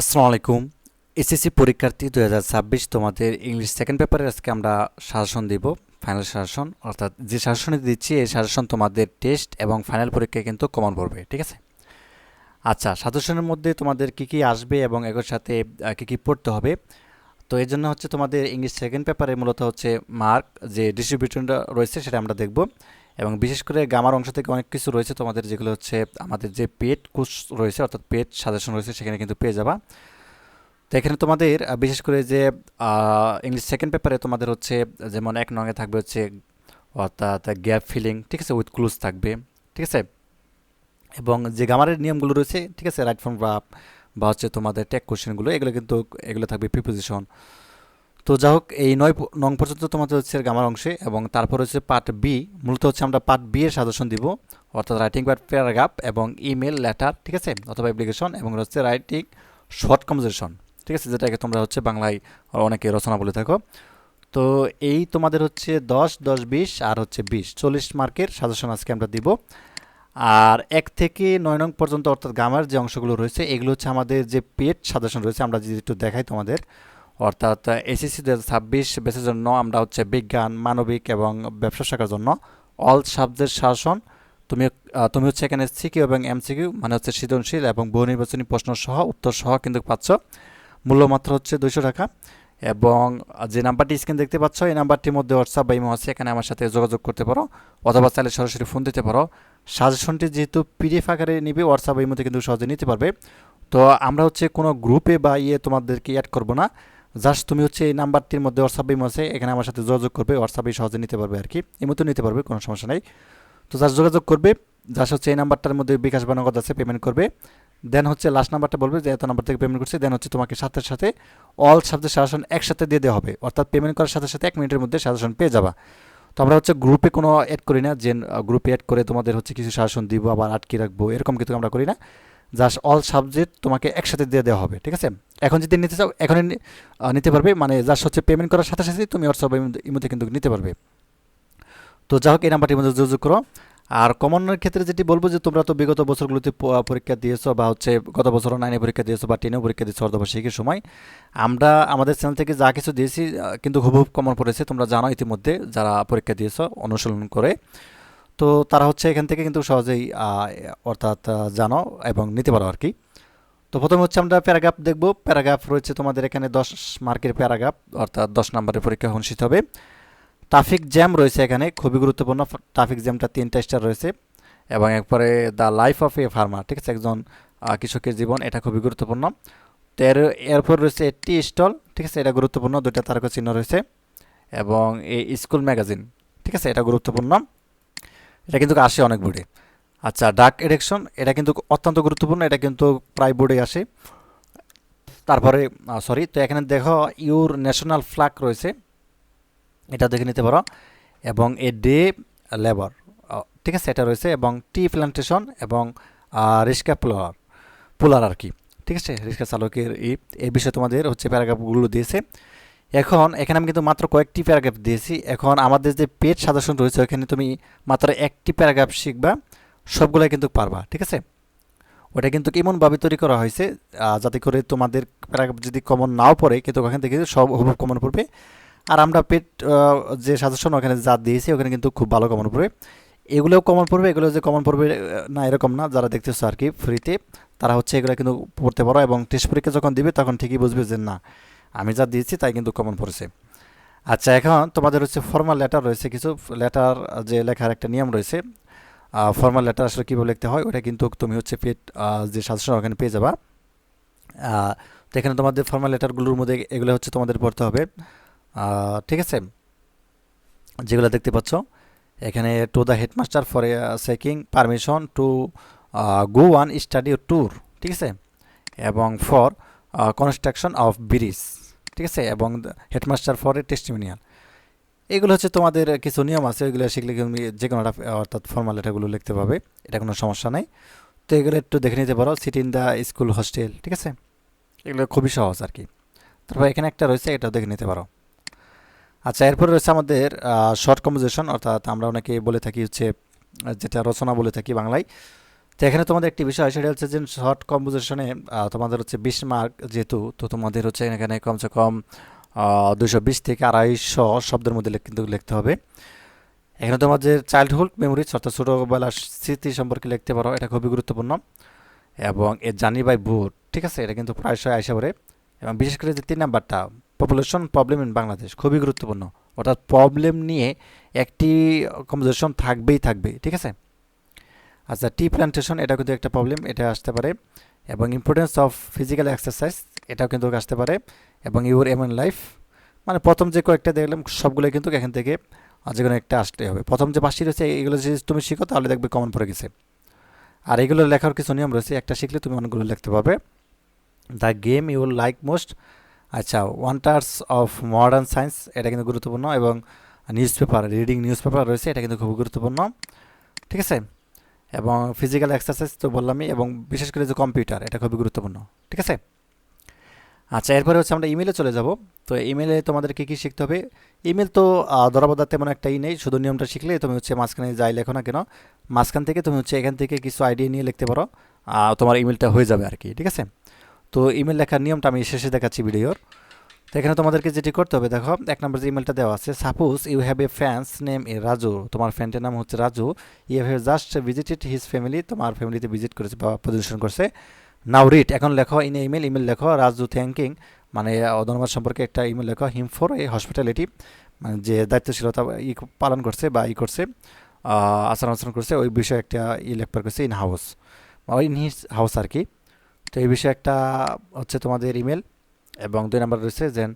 আসসালামু আলাইকুম। এসএসসি পরীক্ষার্থী দু হাজার ছাব্বিশ তোমাদের ইংলিশ সেকেন্ড পেপারে আজকে আমরা সাজেশন দিব ফাইনাল সাজেশন অর্থাৎ যে সাজেশনে দিচ্ছি, এই সাজেশন তোমাদের টেস্ট এবং ফাইনাল পরীক্ষায় কিন্তু কমন পড়বে, ঠিক আছে? আচ্ছা সাজেশনের মধ্যে তোমাদের কি কি আসবে এবং এগুলোর সাথে কি কি পড়তে হবে? তো এই জন্য হচ্ছে তোমাদের ইংলিশ সেকেন্ড পেপারে মূলত হচ্ছে মার্ক যে ডিস্ট্রিবিউশনটা রয়েছে সেটা আমরা দেখব। এবং বিশেষ করে গামার অংশ থেকে অনেক কিছু রয়েছে তোমাদের, যেগুলো হচ্ছে আমাদের যে পেড কোর্স রয়েছে, অর্থাৎ পেড সাজেশন রয়েছে, সেখানে কিন্তু পেয়ে যাবা। তো এখানে তোমাদের বিশেষ করে যে ইংলিশ সেকেন্ড পেপারে তোমাদের হচ্ছে, যেমন এক নঙে থাকবে হচ্ছে, অর্থাৎ গ্যাপ ফিলিং ঠিক আছে উইথ ক্লুজ থাকবে, ঠিক আছে? এবং যে গামারের নিয়মগুলো রয়েছে, ঠিক আছে রাইট ফর্ম বা হচ্ছে তোমাদের ট্যাগ কোশ্চেনগুলো এগুলো কিন্তু, এগুলো থাকবে প্রিপোজিশন তো যাই হোক, এই নয় নং পর্যন্ত তোমাদের হচ্ছে গামার অংশে এবং তারপর হচ্ছে পার্ট বি মূলত হচ্ছে আমরা পার্ট বি এর সাজেশন দিব, অর্থাৎ রাইটিং পার্ট প্যারাগ্রাফ এবং ইমেল লেটার ঠিক আছে? অথবা অ্যাপ্লিকেশন এবং হচ্ছে রাইটিং শর্ট কনভারসেশন ঠিক আছে? যেটাকে তোমরা হচ্ছে বাংলায় অনেকে রচনা বলে থাকো। তো এই তোমাদের হচ্ছে দশ দশ, বিশ আর হচ্ছে বিশ, চল্লিশ মার্কের সাজেশন আজকে আমরা দিব। আর এক থেকে নয় নং পর্যন্ত অর্থাৎ গামার যে অংশগুলো রয়েছে, এগুলো হচ্ছে আমাদের যে পেড সাজেশন রয়েছে, আমরা যদি একটু দেখাই তোমাদের। অর্থাৎ এসএসসি দু ছাব্বিশ বেসের জন্য আমরা হচ্ছে বিজ্ঞান, মানবিক এবং ব্যবসা শাখার জন্য অল সাবজেক্ট শাসন। তুমি তুমি হচ্ছে এখানে সিকিউ এবং এমসিকিউ মানে হচ্ছে সৃজনশীল এবং বহু নির্বাচনী প্রশ্ন সহ উত্তর সহ কিন্তু পাচ্ছ। মূল্যমাত্র হচ্ছে দুইশো টাকা এবং যে নাম্বারটি স্ক্রিন দেখতে পাচ্ছ, এই নাম্বারটির মধ্যে হোয়াটসঅ্যাপ বা ইমো আছে, এখানে আমার সাথে যোগাযোগ করতে পারো অথবা চাইলে সরাসরি ফোন দিতে পারো। সাজেশনটি যেহেতু পিডিএফ আকারে নিবে হোয়াটসঅ্যাপ বা ইমোতে কিন্তু সহজে নিতে পারবে। তো আমরা হচ্ছে কোনো গ্রুপে বা ইয়ে তোমাদেরকে অ্যাড করব না। জাস্ট তুমি হচ্ছে এই নাম্বারটির মধ্যে হোয়াটসঅ্যাপ ইমো আছে, এখানে আমার সাথে যোগাযোগ করবে হোয়াটসঅ্যাপে সহজে নিতে পারবে আর কি ইমোতে নিতে পারবে, কোনো সমস্যা নেই। তো জাস্ট যোগাযোগ করবে জাস্ট হচ্ছে এই নাম্বারটার মধ্যে বিকাশ বা নগদ আছে পেমেন্ট করবে। দেন হচ্ছে লাস্ট নাম্বারটা বলবে যে, এত নাম্বার থেকে পেমেন্ট করছে দেন হচ্ছে তোমাকে সাথে সাথে অল সাবজেক্ট সাজেশন একসাথে দিয়ে দেওয়া হবে। অর্থাৎ পেমেন্ট করার সাথে সাথে এক মিনিটের মধ্যে সাজেশন পেয়ে যাবা। তো আমরা হচ্ছে গ্রুপে কোনো অ্যাড করি না, যে গ্রুপে অ্যাড করে তোমাদের হচ্ছে কিছু সাজেশন দিব, আবার আটকে রাখব, এরকম কিন্তু আমরা করি না। জাস্ট অল সাবজেক্ট তোমাকে একসাথে দিয়ে দেওয়া হবে, ঠিক আছে? এখন যদি নিতে চাও, এখনই নিতে পারবে মানে জাস্ট হচ্ছে পেমেন্ট করার সাথে সাথে তুমি হোয়াটসঅ্যাপ ইমোতে কিন্তু নিতে পারবে। তো যাই হোক, এই নাম্বারটির মধ্যে যোগাযোগ করো। আর কমনের ক্ষেত্রে যেটি বলব যে তোমরা তো বিগত বছরগুলোতে পরীক্ষা দিয়েছ বা হচ্ছে গত বছরও নাইনে পরীক্ষা দিয়েছ বা টেনেও পরীক্ষা দিয়েছ অর্ধবার্ষিকীর সময়। আমরা আমাদের চ্যানেল থেকে যা কিছু দিয়েছি কিন্তু হুবহুব কমন পড়েছে, তোমরা জানো ইতিমধ্যে যারা পরীক্ষা দিয়েছ, অনুশীলন করে। তো তারা হচ্ছে এখান থেকে কিন্তু সহজেই অর্থাৎ জানো এবং নিতে পারো আর কি তো প্রথমে হচ্ছে আমরা প্যারাগ্রাফ দেখব। প্যারাগ্রাফ রয়েছে তোমাদের এখানে দশ মার্কের প্যারাগ্রাফ, অর্থাৎ দশ নম্বরের পরীক্ষা অনুষ্ঠিত হবে। ট্রাফিক জ্যাম রয়েছে এখানে, খুবই গুরুত্বপূর্ণ। ট্রাফিক জ্যামটা তিনটা স্টার রয়েছে এবং একবারে the life of a farmer, ঠিক আছে? একজন কৃষকের জীবন, এটা খুবই গুরুত্বপূর্ণ। তো এর, এরপর রয়েছে টি স্টল, ঠিক আছে? এটা গুরুত্বপূর্ণ, দুইটা তারকা চিহ্ন রয়েছে এবং এই স্কুল ম্যাগাজিন, ঠিক আছে? এটা গুরুত্বপূর্ণ। এটা কিন্তু আসে অনেক বোর্ডে আচ্ছা ডাক এডেকশন এটা কিন্তু অত্যন্ত গুরুত্বপূর্ণ, এটা কিন্তু প্রায় বোর্ডে আসে। তারপরে সরি তো এখানে দেখো ইউর ন্যাশনাল ফ্ল্যাগ রয়েছে। এটা দেখে নিতে পারো। এবং এ ডে লেবার ঠিক আছে, এটা রয়েছে। এবং টি প্ল্যান্টেশন এবং রিস্কা পোলার পোলার আর কি। ঠিক আছে, রিস্কা চালকের এই বিষয়ে তোমাদের হচ্ছে প্যারাগ্রাফগুলো দিয়েছে। এখন, এখানে আমি কিন্তু মাত্র কয়েকটি প্যারাগ্রাফ দিয়েছি। এখন আমাদের যে পেট সাজেশন রয়েছে ওখানে তুমি মাত্র একটি প্যারাগ্রাফ শিখবা, সবগুলাই কিন্তু পারবা, ঠিক আছে? ওটা কিন্তু এমনভাবে তৈরি করা হয়েছে যাতে করে তোমাদের প্যারাগ্রাফ যদি কমন নাও পড়ে, কিন্তু ওখান থেকে সব হুবহু কমন পড়বে। আর আমরা পেট যে সাজেশন ওখানে যা দিয়েছি, ওখানে কিন্তু খুব ভালো কমন পড়বে। এগুলোও কমন পড়বে, এগুলো যে কমন পড়বে না এরকম না, যারা দেখতেছো আর কি ফ্রিতে তারা হচ্ছে এগুলো কিন্তু পড়তে পারো এবং টেস্ট পরীক্ষা যখন দিবে, তখন ঠিকই বুঝবে যে না। আমি যা দিয়েছি তাই কিন্তু কমন পড়েছে। আচ্ছা এখন তোমাদের হচ্ছে ফর্মাল লেটার রয়েছে কিছু। লেটার যে লেখার একটা নিয়ম রয়েছে ফর্মাল লেটার আসলে কীভাবে লিখতে হয়, ওটা কিন্তু তুমি হচ্ছে পেট যে সাজেশন ওখানে পেয়ে যাবা। তো এখানে তোমাদের ফর্মাল লেটারগুলোর মধ্যে এগুলো হচ্ছে তোমাদের পড়তে হবে। ঠিক আছে? যেগুলো দেখতে পাচ্ছ, এখানে to the headmaster for seeking permission to go one study tour ঠিক আছে? এবং ফর কনস্ট্রাকশন অফ ব্রিজ ঠিক আছে? এবং হেডমাস্টার ফর এ টেস্টিমিনিয়াল এগুলো হচ্ছে তোমাদের কিছু নিয়ম আছে ওইগুলো শিখলে তুমি যে কোনো একটা, অর্থাৎ ফর্মাল লেটারগুলো লিখতে পাবে এটা কোনো সমস্যা নাই। তো এগুলো একটু দেখে নিতে পারো city in the school hostel ঠিক আছে? এগুলো খুবই সহজ আর কি। তারপর এখানে একটা রয়েছে, এটাও দেখে নিতে পারো। আচ্ছা এরপরে রয়েছে আমাদের শর্ট কম্পোজিশন অর্থাৎ আমরা অনেকে বলে থাকি হচ্ছে, যেটা রচনা বলে থাকি বাংলায়। তো এখানে তোমাদের একটি বিষয়, সেটা হচ্ছে যে শর্ট কম্পোজিশনে তোমাদের হচ্ছে বিশ মার্ক যেহেতু, তো তোমাদের হচ্ছে এখানে কমসে কম দুশো বিশ থেকে আড়াইশো শব্দের মধ্যে কিন্তু লিখতে হবে। এখানে তোমাদের চাইল্ডহুড মেমোরিজ অর্থাৎ ছোটোবেলার স্মৃতি সম্পর্কে লিখতে পারো, এটা খুবই গুরুত্বপূর্ণ। এবং এ জানি বাই বুট ঠিক আছে? এটা কিন্তু প্রায়শই আইসা পড়ে। এবং বিশেষ করে যে তিন নাম্বারটা পপুলেশন প্রবলেম ইন বাংলাদেশ খুবই গুরুত্বপূর্ণ। অর্থাৎ প্রবলেম নিয়ে একটি কম্পোজিশন থাকবেই থাকবে, ঠিক আছে? আচ্ছা টি প্ল্যান্টেশন এটা কিন্তু একটা প্রবলেম এটা আসতে পারে। এবং ইম্পর্টেন্স অফ ফিজিক্যাল এক্সারসাইজ এটাও কিন্তু আসতে পারে। এবং ইউর এম এন লাইফ মানে প্রথম যে কয়েকটা দেখলাম, সবগুলো কিন্তু এখান থেকে যে কোনো একটা আসতে হবে। প্রথম যে পাঁচটি রয়েছে, এগুলো যদি তুমি শিখো, তাহলে দেখবে কমন পড়ে গেছে। আর এগুলো লেখার কিছু নিয়ম রয়েছে, একটা শিখলে তুমি অনেকগুলো লিখতে পারবে। The game you like most আচ্ছা ওয়ান্টার্স অফ মডার্ন সায়েন্স এটা কিন্তু গুরুত্বপূর্ণ। এবং news paper reading news paper রয়েছে, এটা কিন্তু খুব গুরুত্বপূর্ণ। ঠিক আছে? এবং ফিজিক্যাল এক্সারসাইজ তো বললামই, এবং বিশেষ করে যে কম্পিউটার এটা খুবই গুরুত্বপূর্ণ, ঠিক আছে? আচ্ছা এরপরে হচ্ছে আমরা ইমেলে চলে যাব। তো ইমেলে তোমাদের কী কী শিখতে হবে? ইমেল তো ধরাবাধা তেমন একটাই নেই, শুধু নিয়মটা শিখলে তুমি হচ্ছে মাঝখানে যাই লেখো না কেন, মাঝখান থেকে তুমি হচ্ছে এখান থেকে কিছু আইডিয়া নিয়ে লিখতে পারো তোমার ইমেলটা হয়ে যাবে আর কি, ঠিক আছে? তো ইমেল লেখার নিয়মটা আমি শেষে দেখাচ্ছি ভিডিওর। তো এখানে তোমাদেরকে যেটি করতে হবে দেখো এক নম্বর যে ইমেলটা দেওয়া আছে suppose you have a friend's name a Raju তোমার ফ্যানটির নাম হচ্ছে Raju you have just visited his family তোমার ফ্যামিলিতে ভিজিট করেছে বা পজিশন করছে। নাও রিড এখন লেখো ইন ইমেল ইমেল লেখো রাজু থ্যাঙ্কিং মানে ধন্যবাদ সম্পর্কে একটা ইমেল লেখো হিম ফর এই হসপিটালিটি মানে যে দায়িত্বশীলতা ই পালন করছে বা ই করছে আহ, আচরণ আচরণ করছে ওই বিষয়ে একটা ই লেখবার করছে in house in his house আর কি। তো এই বিষয়ে একটা হচ্ছে তোমাদের ইমেল এবং দুই নাম্বার রয়েছে যেন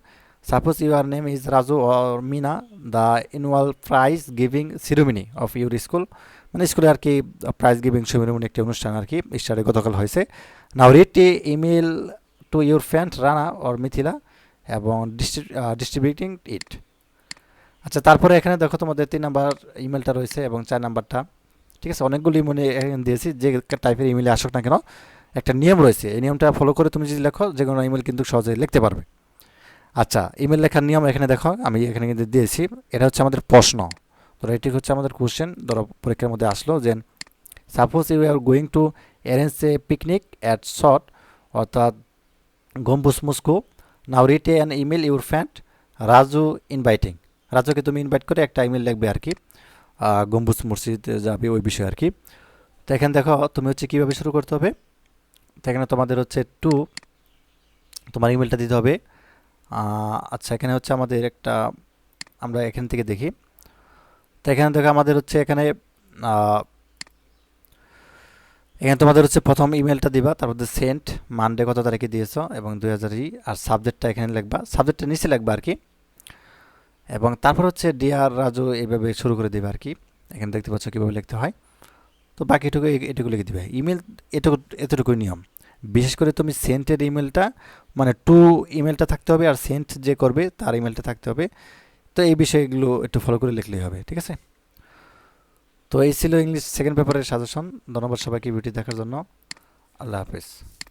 suppose your name is Raju or Mina the annual prize giving ceremony of your school মানে স্কুলে আর কি প্রাইজ গিভিং সেরিমনি একটি অনুষ্ঠান আর কি স্টারে গতকাল হয়েছে। Now read email to your friend Rana or Mithila এবং ডিস্ট্রিবিউটিং ইট আচ্ছা তারপরে এখানে দেখো তোমাদের তিন নাম্বার ইমেলটা রয়েছে এবং চার নাম্বারটা। ঠিক আছে, অনেকগুলি মনে দিয়েছি, যে টাইপের ইমেলে আসুক না কেন। একটা নিয়ম রয়েছে। এই নিয়মটা ফলো করে তুমি যদি লেখো, যে কোনো ইমেল কিন্তু সহজে লিখতে পারবে। আচ্ছা ইমেল লেখার নিয়ম এখানে দেখো, আমি এখানে কিন্তু দিয়েছি। এটা হচ্ছে আমাদের প্রশ্ন। ধরো এটি হচ্ছে আমাদের কোশ্চেন ধরো পরীক্ষার মধ্যে আসলো যে suppose you are going to arrange a picnic at short অর্থাৎ গম্বুজ Moscow now write an email your friend Raju inviting রাজুকে তুমি ইনভাইট করে একটা ইমেল লিখবে আর কি। গম্বুজ মসজিদ যাবে, ওই বিষয়ে আর কি। তো এখানে দেখো, তুমি হচ্ছে কীভাবে শুরু করতে হবে? এখানে তোমাদের হচ্ছে টু তোমার ইমেলটা দিতে হবে। আচ্ছা এখানে হচ্ছে আমাদের একটা, আমরা এখান থেকে দেখি। তো এখানে দেখো আমাদের হচ্ছে এখানে এখানে তোমাদের হচ্ছে প্রথম ইমেলটা দিবা, তারপর সেন্ট মানডে কত তারিখে দিয়েছ এবং দুই হাজারই আর সাবজেক্টটা এখানে লিখবা। সাবজেক্টটা নিচে লিখবা আর কি। এবং তারপর হচ্ছে ডিআর রাজু এইভাবে শুরু করে দেবে আর কি। এখানে দেখতে পাচ্ছ কীভাবে লিখতে হয়। তো বাকিটুকু এটুকু লিখে দিবে। ইমেল এটুকু, এতটুকুই নিয়ম। বিশেষ করে তুমি সেন্টের ইমেলটা মানে টু ইমেলটা থাকতে হবে আর সেন্ট যে করবে তার ইমেলটা থাকতে হবে। তো এই বিষয়গুলো একটু ফলো করে লিখলেই হবে, ঠিক আছে? তো এই ছিল ইংলিশ সেকেন্ড পেপারের সাজেশন ধন্যবাদ সবাইকে ভিডিও দেখার জন্য। আল্লাহ হাফেজ।